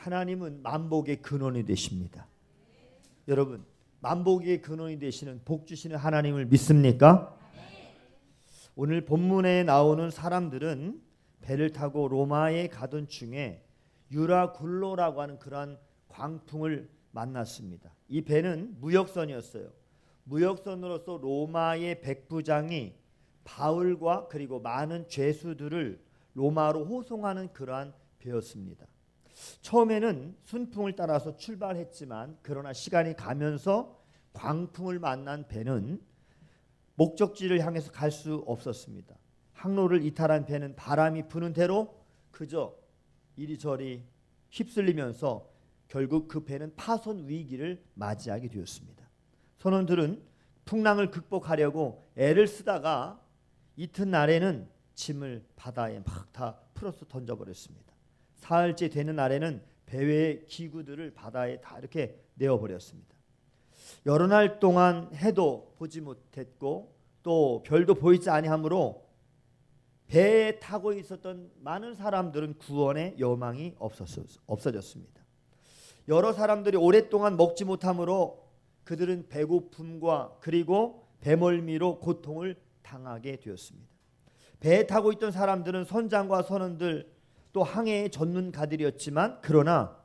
하나님은 만복의 근원이 되십니다. 여러분, 만복의 근원이 되시는 복 주시는 하나님을 믿습니까? 오늘 본문에 나오는 사람들은 배를 타고 로마에 가던 중에 유라굴로라고 하는 그러한 광풍을 만났습니다. 이 배는 무역선이었어요. 무역선으로서 로마의 백부장이 바울과 그리고 많은 죄수들을 로마로 호송하는 그러한 배였습니다. 처음에는 순풍을 따라서 출발했지만 그러나 시간이 가면서 광풍을 만난 배는 목적지를 향해서 갈 수 없었습니다. 항로를 이탈한 배는 바람이 부는 대로 그저 이리저리 휩쓸리면서 결국 그 배는 파손 위기를 맞이하게 되었습니다. 선원들은 풍랑을 극복하려고 애를 쓰다가 이튿날에는 짐을 바다에 막 다 풀어서 던져버렸습니다. 사흘째 되는 날에는 배외의 기구들을 바다에 다 이렇게 내어 버렸습니다. 여러 날 동안 해도 보지 못했고 또 별도 보이지 아니하므로 배에 타고 있었던 많은 사람들은 구원의 여망이 없어졌습니다. 여러 사람들이 오랫동안 먹지 못하므로 그들은 배고픔과 그리고 배멀미로 고통을 당하게 되었습니다. 배에 타고 있던 사람들은 선장과 선원들 또 항해의 전문가들이었지만 그러나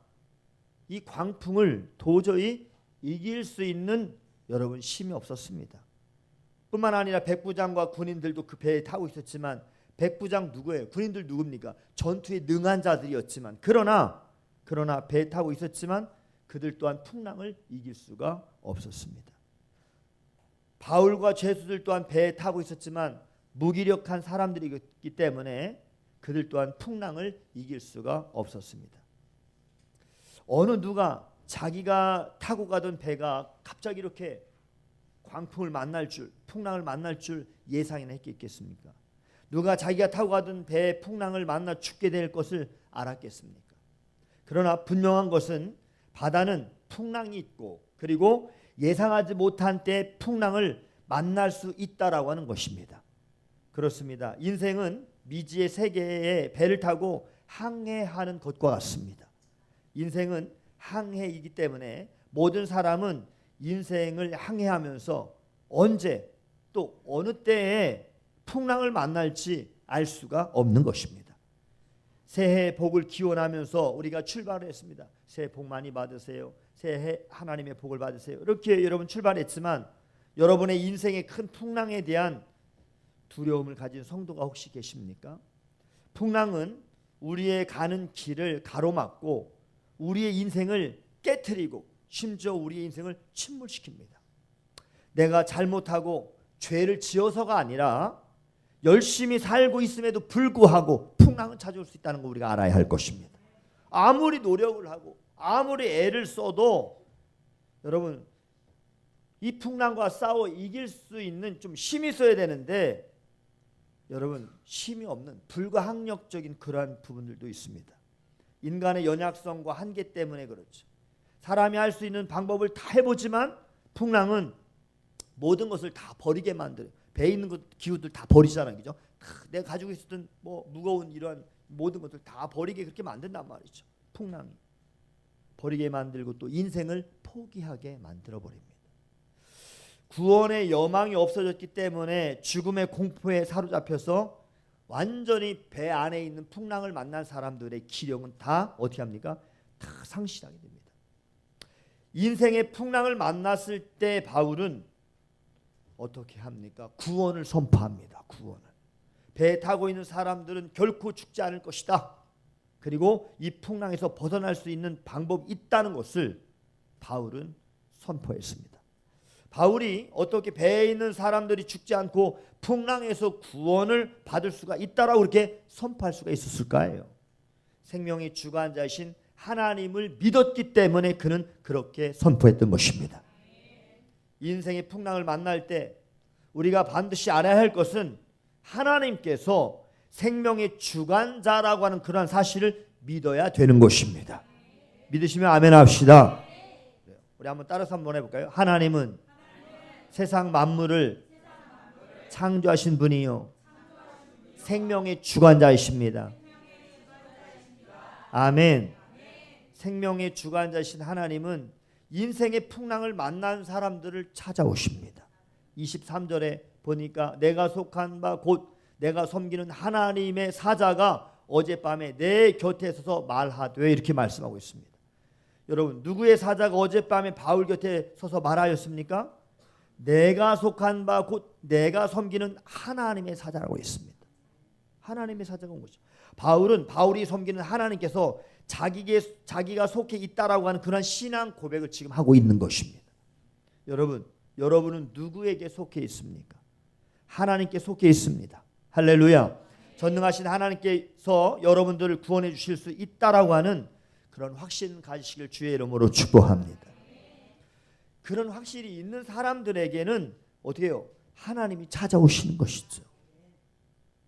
이 광풍을 도저히 이길 수 있는 여러분 힘이 없었습니다. 뿐만 아니라 백부장과 군인들도 그 배에 타고 있었지만 백부장 누구예요? 군인들 누굽니까? 전투에 능한 자들이었지만 그러나 그러나 배에 타고 있었지만 그들 또한 풍랑을 이길 수가 없었습니다. 바울과 죄수들 또한 배에 타고 있었지만 무기력한 사람들이기 때문에 그들 또한 풍랑을 이길 수가 없었습니다. 어느 누가 자기가 타고 가던 배가 갑자기 이렇게 광풍을 만날 줄, 풍랑을 만날 줄 예상이나 했겠습니까? 누가 자기가 타고 가던 배에 풍랑을 만나 죽게 될 것을 알았겠습니까? 그러나 분명한 것은 바다는 풍랑이 있고 그리고 예상하지 못한 때 풍랑을 만날 수 있다라고 하는 것입니다. 그렇습니다. 인생은 미지의 세계에 배를 타고 항해하는 것과 같습니다. 인생은 항해이기 때문에 모든 사람은 인생을 항해하면서 언제 또 어느 때에 풍랑을 만날지 알 수가 없는 것입니다. 새해 복을 기원하면서 우리가 출발했습니다. 새해 복 많이 받으세요. 새해 하나님의 복을 받으세요. 이렇게 여러분 출발했지만 여러분의 인생의 큰 풍랑에 대한 두려움을 가진 성도가 혹시 계십니까? 풍랑은 우리의 가는 길을 가로막고 우리의 인생을 깨뜨리고 심지어 우리의 인생을 침몰시킵니다. 내가 잘못하고 죄를 지어서가 아니라 열심히 살고 있음에도 불구하고 풍랑은 찾아올 수 있다는 거 우리가 알아야 할 것입니다. 아무리 노력을 하고 아무리 애를 써도 여러분 이 풍랑과 싸워 이길 수 있는 좀 힘이 있어야 되는데 여러분 힘이 없는 불가항력적인 그러한 부분들도 있습니다. 인간의 연약성과 한계 때문에 그렇죠. 사람이 할 수 있는 방법을 다 해보지만 풍랑은 모든 것을 다 버리게 만들어요. 배에 있는 것 기후들 다 버리잖아요, 그죠? 내가 가지고 있었던 뭐 무거운 이러한 모든 것들 다 버리게 그렇게 만든단 말이죠. 풍랑이 버리게 만들고 또 인생을 포기하게 만들어 버립니다. 구원의 여망이 없어졌기 때문에 죽음의 공포에 사로잡혀서 완전히 배 안에 있는 풍랑을 만난 사람들의 기력은 다 어떻게 합니까? 다 상실하게 됩니다. 인생의 풍랑을 만났을 때 바울은 어떻게 합니까? 구원을 선포합니다. 구원을. 배에 타고 있는 사람들은 결코 죽지 않을 것이다. 그리고 이 풍랑에서 벗어날 수 있는 방법이 있다는 것을 바울은 선포했습니다. 바울이 어떻게 배에 있는 사람들이 죽지 않고 풍랑에서 구원을 받을 수가 있다라고 그렇게 선포할 수가 있었을까요? 생명의 주관자이신 하나님을 믿었기 때문에 그는 그렇게 선포했던 것입니다. 인생의 풍랑을 만날 때 우리가 반드시 알아야 할 것은 하나님께서 생명의 주관자라고 하는 그러한 사실을 믿어야 되는 것입니다. 믿으시면 아멘 합시다. 우리 한번 따라서 한번 해볼까요? 하나님은 세상 만물을 창조하신 분이요 생명의 주관자이십니다. 아멘. 생명의 주관자신 하나님은 인생의 풍랑을 만난 사람들을 찾아오십니다. 23절에 보니까 내가 속한 바 곧 내가 섬기는 하나님의 사자가 어젯밤에 내 곁에 서서 말하되 이렇게 말씀하고 있습니다. 여러분 누구의 사자가 어젯밤에 바울 곁에 서서 말하였습니까? 내가 속한 바 곧 내가 섬기는 하나님의 사자라고 했습니다. 하나님의 사자가 온 거죠. 바울은 바울이 섬기는 하나님께서 자기게 자기가 속해 있다라고 하는 그런 신앙 고백을 지금 하고 있는 것입니다. 여러분, 여러분은 누구에게 속해 있습니까? 하나님께 속해 있습니다. 할렐루야. 전능하신 하나님께서 여러분들을 구원해 주실 수 있다라고 하는 그런 확신 가지시길 주의 이름으로 축복합니다. 그런 확실이 있는 사람들에게는 어떻게 해요? 하나님이 찾아오시는 것이죠.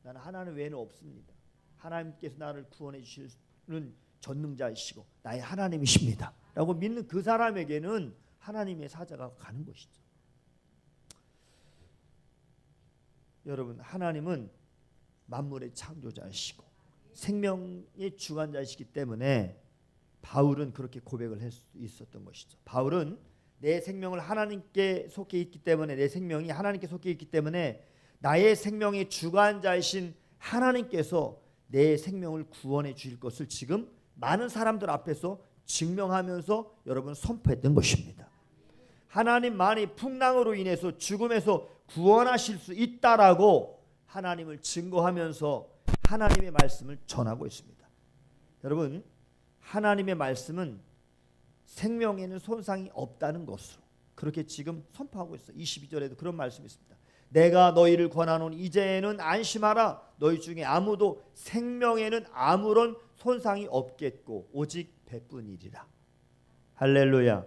나는 하나님 외에는 없습니다. 하나님께서 나를 구원해 주시는 전능자이시고 나의 하나님이십니다. 라고 믿는 그 사람에게는 하나님의 사자가 가는 것이죠. 여러분 하나님은 만물의 창조자이시고 생명의 주관자이시기 때문에 바울은 그렇게 고백을 할 수 있었던 것이죠. 바울은 내 생명을 하나님께 속해 있기 때문에 내 생명이 하나님께 속해 있기 때문에 나의 생명의 주관자이신 하나님께서 내 생명을 구원해 주실 것을 지금 많은 사람들 앞에서 증명하면서 여러분 선포했던 것입니다. 하나님만이 풍랑으로 인해서 죽음에서 구원하실 수 있다라고 하나님을 증거하면서 하나님의 말씀을 전하고 있습니다. 여러분, 하나님의 말씀은 생명에는 손상이 없다는 것으로 그렇게 지금 선포하고 있어. 22절에도 그런 말씀이 있습니다. 내가 너희를 권하노니 이제는 안심하라. 너희 중에 아무도 생명에는 아무런 손상이 없겠고 오직 배뿐이리라. 할렐루야.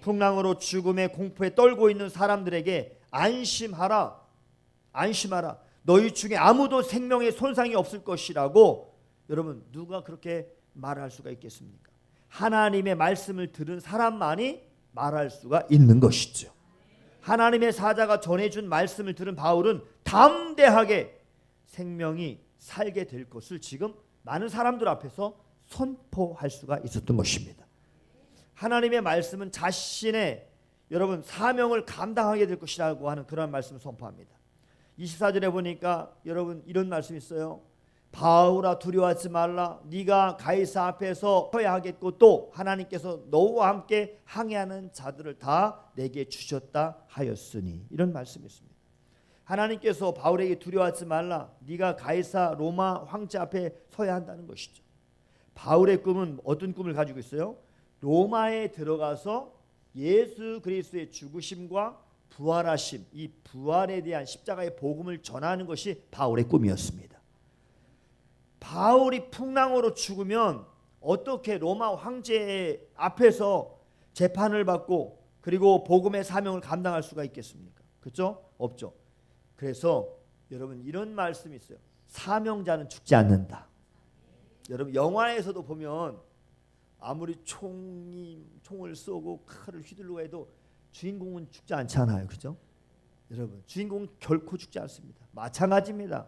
풍랑으로 죽음의 공포에 떨고 있는 사람들에게 안심하라. 안심하라. 너희 중에 아무도 생명에 손상이 없을 것이라고 여러분 누가 그렇게 말할 수가 있겠습니까? 하나님의 말씀을 들은 사람만이 말할 수가 있는 것이죠. 하나님의 사자가 전해준 말씀을 들은 바울은 담대하게 생명이 살게 될 것을 지금 많은 사람들 앞에서 선포할 수가 있었던 것입니다. 하나님의 말씀은 자신의 여러분 사명을 감당하게 될 것이라고 하는 그런 말씀을 선포합니다. 24절에 보니까 여러분 이런 말씀이 있어요. 바울아 두려워하지 말라. 네가 가이사 앞에서 서야 하겠고 또 하나님께서 너와 함께 항해하는 자들을 다 내게 주셨다 하였으니 이런 말씀이 있습니다. 하나님께서 바울에게 두려워하지 말라. 네가 가이사 로마 황제 앞에 서야 한다는 것이죠. 바울의 꿈은 어떤 꿈을 가지고 있어요? 로마에 들어가서 예수 그리스도의 죽으심과 부활하심, 이 부활에 대한 십자가의 복음을 전하는 것이 바울의 꿈이었습니다. 바울이 풍랑으로 죽으면 어떻게 로마 황제 앞에서 재판을 받고 그리고 복음의 사명을 감당할 수가 있겠습니까? 그렇죠? 없죠. 그래서 여러분 이런 말씀이 있어요. 사명자는 죽지 않는다. 여러분 영화에서도 보면 아무리 총이 총을 쏘고 칼을 휘둘러 해도 주인공은 죽지 않잖아요. 그죠? 여러분, 주인공은 결코 죽지 않습니다. 마찬가지입니다.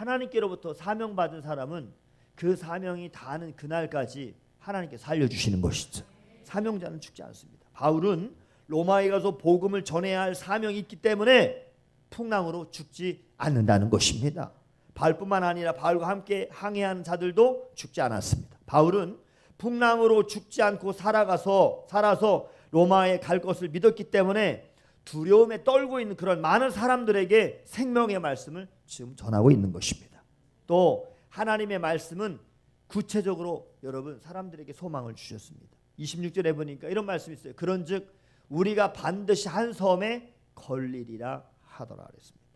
하나님께로부터 사명 받은 사람은 그 사명이 다하는 그날까지 하나님께 살려 주시는 것이죠. 사명자는 죽지 않습니다. 바울은 로마에 가서 복음을 전해야 할 사명이 있기 때문에 풍랑으로 죽지 않는다는 것입니다. 바울뿐만 아니라 바울과 함께 항해하는 자들도 죽지 않았습니다. 바울은 풍랑으로 죽지 않고 살아가서 살아서 로마에 갈 것을 믿었기 때문에 두려움에 떨고 있는 그런 많은 사람들에게 생명의 말씀을 지금 전하고 있는 것입니다. 또 하나님의 말씀은 구체적으로 여러분 사람들에게 소망을 주셨습니다. 26절에 보니까 이런 말씀이 있어요. 그런즉 우리가 반드시 한 섬에 걸리리라 하더라 그랬습니다.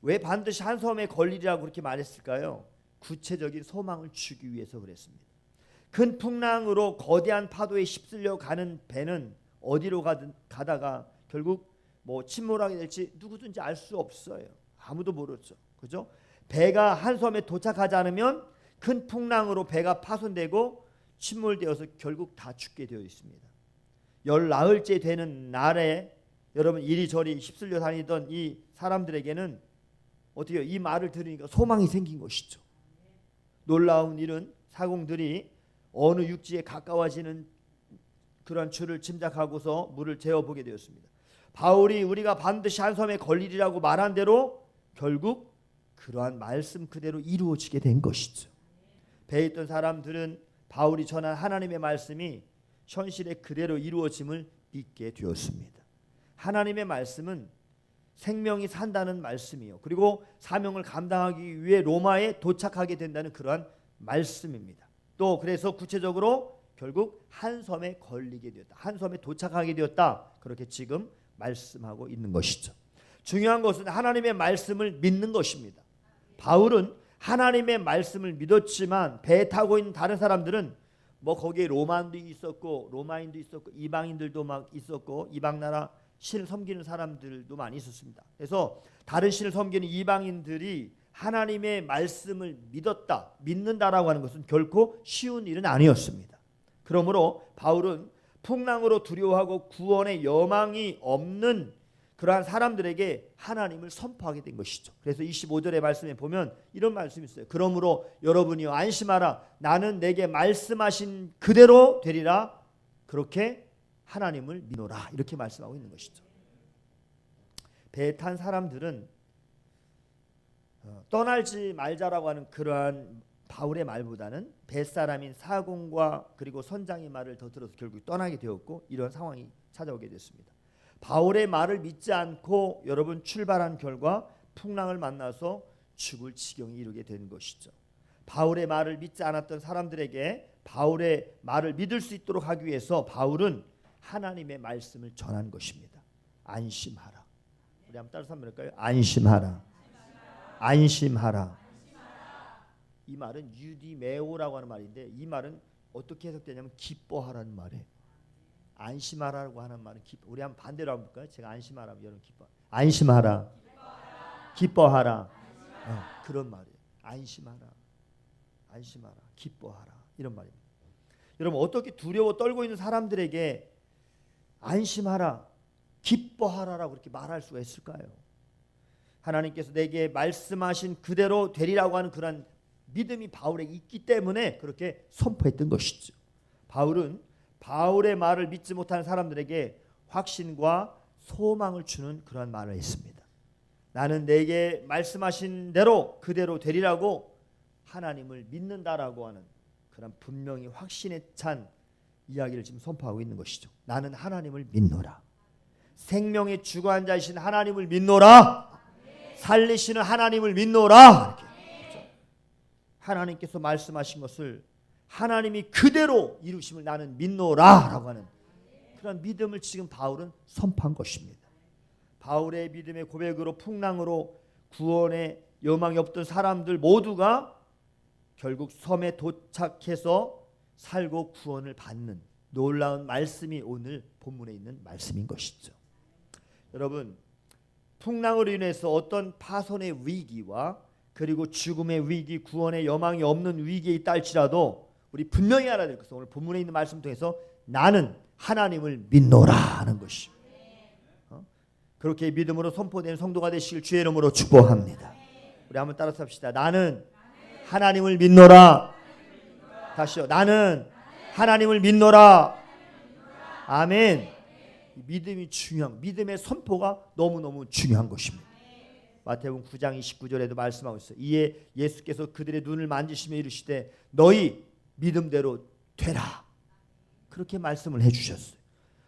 왜 반드시 한 섬에 걸리리라고 그렇게 말했을까요? 구체적인 소망을 주기 위해서 그랬습니다. 큰 풍랑으로 거대한 파도에 휩쓸려 가는 배는 어디로 가든 가다가 결국 뭐 침몰하게 될지 누구든지 알 수 없어요. 아무도 모르죠. 그죠? 배가 한 섬에 도착하지 않으면 큰 풍랑으로 배가 파손되고 침몰되어서 결국 다 죽게 되어 있습니다. 열 나흘째 되는 날에 여러분 이리저리 휩쓸려 다니던 이 사람들에게는 어떻게 이 말을 들으니까 소망이 생긴 것이죠. 놀라운 일은 사공들이 어느 육지에 가까워지는 그런 줄을 짐작하고서 물을 재어 보게 되었습니다. 바울이 우리가 반드시 한 섬에 걸리리라고 말한 대로 결국 그러한 말씀 그대로 이루어지게 된 것이죠. 배에 있던 사람들은 바울이 전한 하나님의 말씀이 현실에 그대로 이루어짐을 믿게 되었습니다. 하나님의 말씀은 생명이 산다는 말씀이요. 그리고 사명을 감당하기 위해 로마에 도착하게 된다는 그러한 말씀입니다. 또 그래서 구체적으로 결국 한 섬에 걸리게 되었다. 한 섬에 도착하게 되었다. 그렇게 지금 말씀하고 있는 것이죠. 중요한 것은 하나님의 말씀을 믿는 것입니다. 바울은 하나님의 말씀을 믿었지만 배 타고 있는 다른 사람들은 뭐 거기에 로만도 있었고 로마인도 있었고 이방인들도 막 있었고 이방 나라 신을 섬기는 사람들도 많이 있었습니다. 그래서 다른 신을 섬기는 이방인들이 하나님의 말씀을 믿었다, 믿는다라고 하는 것은 결코 쉬운 일은 아니었습니다. 그러므로 바울은 풍랑으로 두려워하고 구원의 여망이 없는 그러한 사람들에게 하나님을 선포하게 된 것이죠. 그래서 25절의 말씀에 보면 이런 말씀이 있어요. 그러므로 여러분이요 안심하라. 나는 내게 말씀하신 그대로 되리라. 그렇게 하나님을 믿노라. 이렇게 말씀하고 있는 것이죠. 배에 탄 사람들은 어, 떠날지 말자라고 하는 그러한 바울의 말보다는 뱃사람인 사공과 그리고 선장의 말을 더 들어서 결국 떠나게 되었고 이런 상황이 찾아오게 됐습니다. 바울의 말을 믿지 않고 여러분 출발한 결과 풍랑을 만나서 죽을 지경에 이르게 된 것이죠. 바울의 말을 믿지 않았던 사람들에게 바울의 말을 믿을 수 있도록 하기 위해서 바울은 하나님의 말씀을 전한 것입니다. 안심하라. 우리 한번 따라서 한번 할까요? 안심하라. 안심하라. 이 말은 유디메오라고 하는 말인데 이 말은 어떻게 해석되냐면 기뻐하라는 말이에요. 안심하라고 하는 말은 기뻐. 우리 한번 반대로 한번 볼까요? 제가 안심하라 여러분 기뻐. 안심하라. 기뻐하라. 어, 그런 말이에요. 안심하라. 안심하라. 기뻐하라. 이런 말입니다. 여러분 어떻게 두려워 떨고 있는 사람들에게 안심하라. 기뻐하라라고 그렇게 말할 수가 있을까요? 하나님께서 내게 말씀하신 그대로 되리라고 하는 그런 믿음이 바울에게 있기 때문에 그렇게 선포했던 것이죠. 바울은 바울의 말을 믿지 못하는 사람들에게 확신과 소망을 주는 그러한 말을 했습니다. 나는 내게 말씀하신 대로 그대로 되리라고 하나님을 믿는다라고 하는 그런 분명히 확신에 찬 이야기를 지금 선포하고 있는 것이죠. 나는 하나님을 믿노라. 생명의 주관자이신 하나님을 믿노라. 살리시는 하나님을 믿노라. 이렇게. 하나님께서 말씀하신 것을 하나님이 그대로 이루심을 나는 믿노라라고 하는 그런 믿음을 지금 바울은 선포한 것입니다. 바울의 믿음의 고백으로 풍랑으로 구원의 여망이 없던 사람들 모두가 결국 섬에 도착해서 살고 구원을 받는 놀라운 말씀이 오늘 본문에 있는 말씀인 것이죠. 여러분 풍랑으로 인해서 어떤 파손의 위기와 그리고 죽음의 위기, 구원의 여망이 없는 위기에 있다 할지라도 우리 분명히 알아야 될 것은 오늘 본문에 있는 말씀 통해서 나는 하나님을 믿노라 하는 것이. 어? 그렇게 믿음으로 선포된 성도가 되시길 주의 이름으로 축복합니다. 우리 한번 따라서 합시다. 나는 하나님을 믿노라. 다시요. 나는 하나님을 믿노라. 아멘. 믿음이 중요한 믿음의 선포가 너무너무 중요한 것입니다. 마태복음 9장 29절에도 말씀하고 있어요. 이에 예수께서 그들의 눈을 만지시며 이르시되 너희 믿음대로 되라. 그렇게 말씀을 해 주셨어요.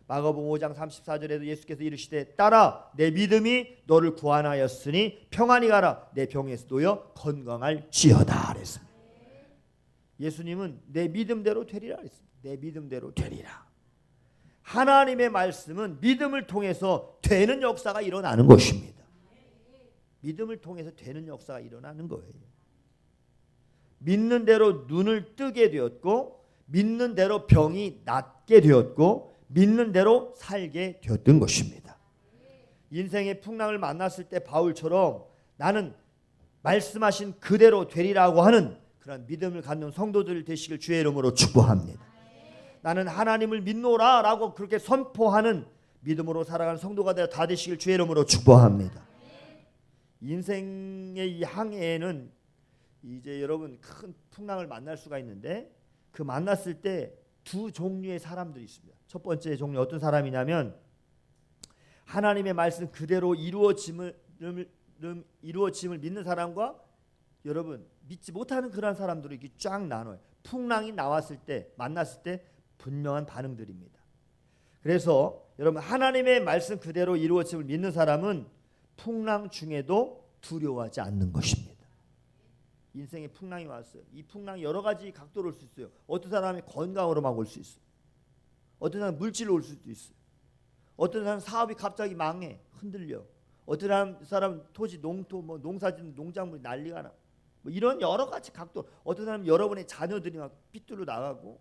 마가복음 5장 34절에도 예수께서 이르시되 따라 내 믿음이 너를 구원하였으니 평안히 가라 내 병에서 놓여 건강할지어다 그랬습니다. 예수님은 내 믿음대로 되리라 그랬습니다. 내 믿음대로 되리라. 하나님의 말씀은 믿음을 통해서 되는 역사가 일어나는 것입니다. 믿음을 통해서 되는 역사가 일어나는 거예요. 믿는 대로 눈을 뜨게 되었고 믿는 대로 병이 낫게 되었고 믿는 대로 살게 되었던 것입니다. 인생의 풍랑을 만났을 때 바울처럼 나는 말씀하신 그대로 되리라고 하는 그런 믿음을 갖는 성도들 되시길 주의 이름으로 축복합니다. 나는 하나님을 믿노라라고 그렇게 선포하는 믿음으로 살아가는 성도가 되어 다 되시길 주의 이름으로 축복합니다. 인생의 이 항해에는 이제 여러분 큰 풍랑을 만날 수가 있는데 그 만났을 때 두 종류의 사람들이 있습니다. 첫 번째 종류 어떤 사람이냐면 하나님의 말씀 그대로 이루어짐을 음, 이루어짐을 믿는 사람과 여러분 믿지 못하는 그런 사람들이 이렇게 쫙 나눠요. 풍랑이 나왔을 때 만났을 때 분명한 반응들입니다. 그래서 여러분 하나님의 말씀 그대로 이루어짐을 믿는 사람은 풍랑 중에도 두려워하지 않는 것입니다. 인생에 풍랑이 왔어요. 이 풍랑이 여러 가지 각도로 올 수 있어요. 어떤 사람이 건강으로만 올 수 있어요. 어떤 사람 물질로 올 수도 있어요. 어떤 사람 사업이 갑자기 망해 흔들려. 어떤 사람, 사람 토지 농토 뭐 농사짓는 농작물이 난리가 나. 뭐 이런 여러 가지 각도. 어떤 사람 여러분의 자녀들이 막 삐뚤어 나가고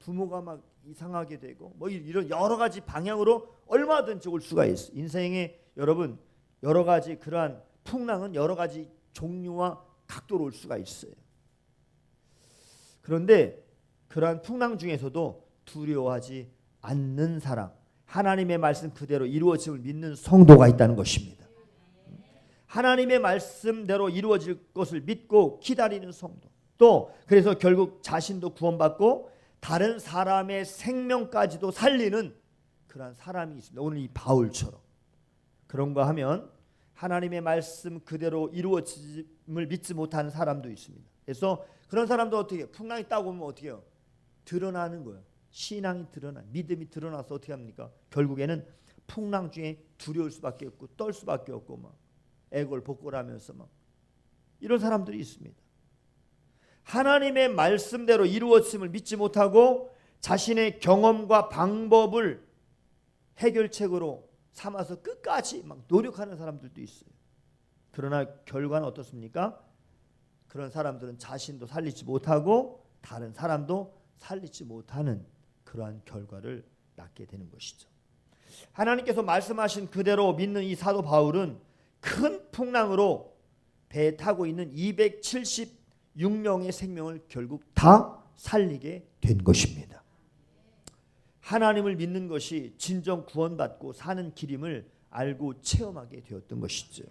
부모가 막 이상하게 되고 뭐 이런 여러 가지 방향으로 얼마든지 올 수가 있어. 인생에 여러분 여러 가지 그러한 풍랑은 여러 가지 종류와 각도로 올 수가 있어요. 그런데 그러한 풍랑 중에서도 두려워하지 않는 사람, 하나님의 말씀 그대로 이루어짐을 믿는 성도가 있다는 것입니다. 하나님의 말씀대로 이루어질 것을 믿고 기다리는 성도. 또 그래서 결국 자신도 구원받고 다른 사람의 생명까지도 살리는 그러한 사람이 있습니다. 오늘 이 바울처럼 그런가 하면 하나님의 말씀 그대로 이루어짐을 믿지 못하는 사람도 있습니다. 그래서 그런 사람도 어떻게 풍랑이 따고 오면 어떻게 해요? 드러나는 거예요. 신앙이 드러나, 믿음이 드러나서 어떻게 합니까? 결국에는 풍랑 중에 두려울 수밖에 없고 떨 수밖에 없고 막 애골 복골하면서 막 이런 사람들이 있습니다. 하나님의 말씀대로 이루어짐을 믿지 못하고 자신의 경험과 방법을 해결책으로 삼아서 끝까지 막 노력하는 사람들도 있어요. 그러나 결과는 어떻습니까? 그런 사람들은 자신도 살리지 못하고 다른 사람도 살리지 못하는 그러한 결과를 낳게 되는 것이죠. 하나님께서 말씀하신 그대로 믿는 이 사도 바울은 큰 풍랑으로 배에 타고 있는 276명의 생명을 결국 다 살리게 된 것입니다. 하나님을 믿는 것이 진정 구원받고 사는 길임을 알고 체험하게 되었던 것이죠.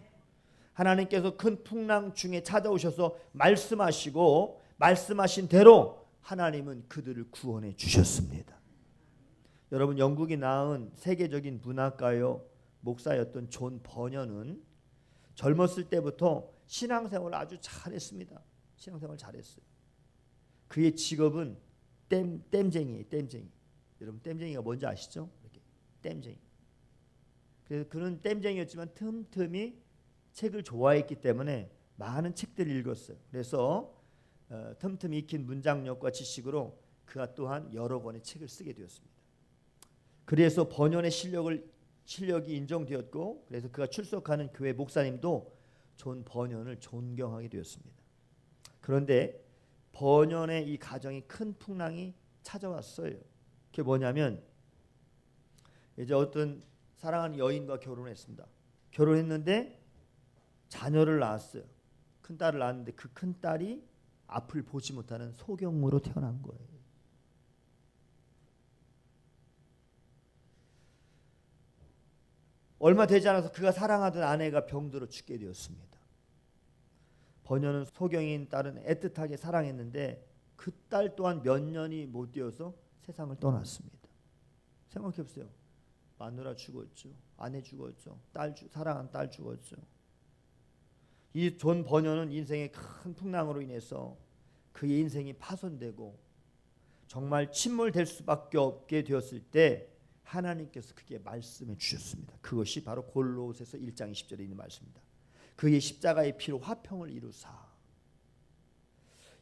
하나님께서 큰 풍랑 중에 찾아오셔서 말씀하시고 말씀하신 대로 하나님은 그들을 구원해 주셨습니다. 여러분 영국이 낳은 세계적인 문학가요 목사였던 존 버녀는 젊었을 때부터 신앙생활을 아주 잘했습니다. 신앙생활 잘했어요. 그의 직업은 땜 땜쟁이 땜쟁이. 여러분 땜쟁이가 뭔지 아시죠? 이렇게 땜쟁이. 그래서 그는 땜쟁이였지만 틈틈이 책을 좋아했기 때문에 많은 책들을 읽었어요. 그래서 어, 틈틈이 익힌 문장력과 지식으로 그가 또한 여러 권의 책을 쓰게 되었습니다. 그래서 번연의 실력을 실력이 인정되었고 그래서 그가 출석하는 교회 목사님도 존 번연을 존경하게 되었습니다. 그런데 번연의 이 가정이 큰 풍랑이 찾아왔어요. 그게 뭐냐면 이제 어떤 사랑하는 여인과 결혼했습니다. 결혼했는데 자녀를 낳았어요. 큰 딸을 낳았는데 그 큰 딸이 앞을 보지 못하는 소경으로 태어난 거예요. 얼마 되지 않아서 그가 사랑하던 아내가 병들어 죽게 되었습니다. 번연은 소경인 딸은 애틋하게 사랑했는데 그 딸 또한 몇 년이 못 되어서 세상을 떠났습니다. 생각해 보세요. 마누라 죽었죠. 아내 죽었죠. 딸 주, 사랑한 딸 죽었죠. 이 존 버녀는 인생의 큰 풍랑으로 인해서 그의 인생이 파손되고 정말 침몰될 수밖에 없게 되었을 때 하나님께서 그게 말씀해 주셨습니다. 그것이 바로 골로새서 1장 20절에 있는 말씀입니다. 그의 십자가의 피로 화평을 이루사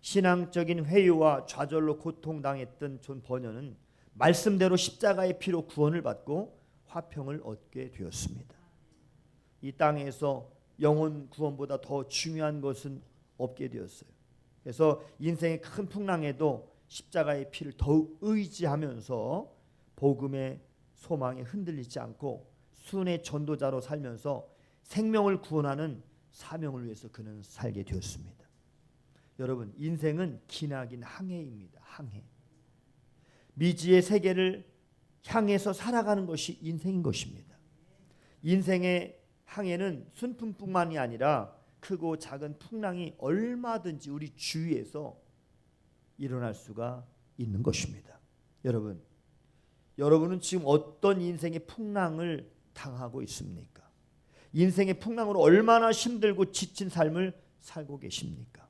신앙적인 회유와 좌절로 고통당했던 존 버녀는 말씀대로 십자가의 피로 구원을 받고 화평을 얻게 되었습니다. 이 땅에서 영혼 구원보다 더 중요한 것은 없게 되었어요. 그래서 인생의 큰 풍랑에도 십자가의 피를 더욱 의지하면서 복음의 소망에 흔들리지 않고 순의 전도자로 살면서 생명을 구원하는 사명을 위해서 그는 살게 되었습니다. 여러분 인생은 기나긴 항해입니다. 항해. 미지의 세계를 향해서 살아가는 것이 인생인 것입니다. 인생의 항해는 순풍뿐만이 아니라 크고 작은 풍랑이 얼마든지 우리 주위에서 일어날 수가 있는 것입니다. 여러분, 여러분은 지금 어떤 인생의 풍랑을 당하고 있습니까? 인생의 풍랑으로 얼마나 힘들고 지친 삶을 살고 계십니까?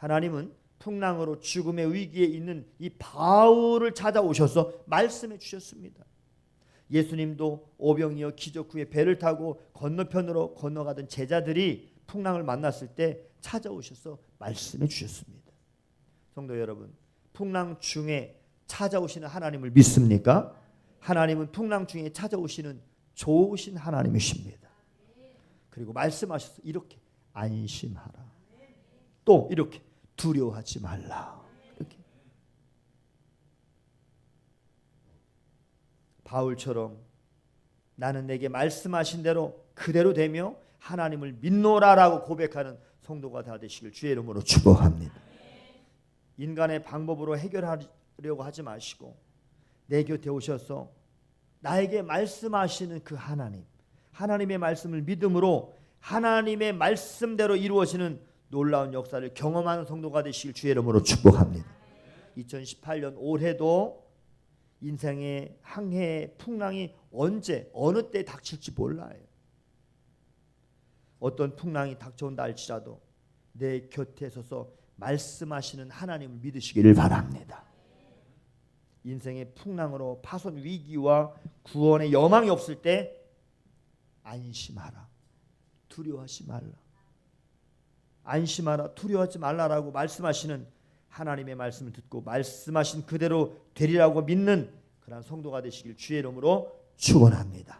하나님은 풍랑으로 죽음의 위기에 있는 이 바울을 찾아오셔서 말씀해 주셨습니다. 예수님도 오병이어 기적 후에 배를 타고 건너편으로 건너가던 제자들이 풍랑을 만났을 때 찾아오셔서 말씀해 주셨습니다. 성도 여러분, 풍랑 중에 찾아오시는 하나님을 믿습니까? 하나님은 풍랑 중에 찾아오시는 좋으신 하나님이십니다. 그리고 말씀하셔서 이렇게 안심하라. 또 이렇게 두려워하지 말라. 이렇게 바울처럼 나는 내게 말씀하신 대로 그대로 되며 하나님을 믿노라라고 고백하는 성도가 다 되시길 주의 이름으로 축복합니다. 인간의 방법으로 해결하려고 하지 마시고 내 곁에 오셔서 나에게 말씀하시는 그 하나님, 하나님의 말씀을 믿음으로 하나님의 말씀대로 이루어지는 놀라운 역사를 경험하는 성도가 되시길 주의 이름으로 축복합니다. 2018년 올해도 인생의 항해의 풍랑이 언제 어느 때 닥칠지 몰라요. 어떤 풍랑이 닥쳐온다 할지라도 내 곁에 서서 말씀하시는 하나님을 믿으시기를 바랍니다. 인생의 풍랑으로 파손 위기와 구원의 여망이 없을 때 안심하라. 두려워하지 말라. 안심하라. 두려워하지 말라라고 말씀하시는 하나님의 말씀을 듣고 말씀하신 그대로 되리라고 믿는 그러한 성도가 되시길 주의 이름으로 축원합니다.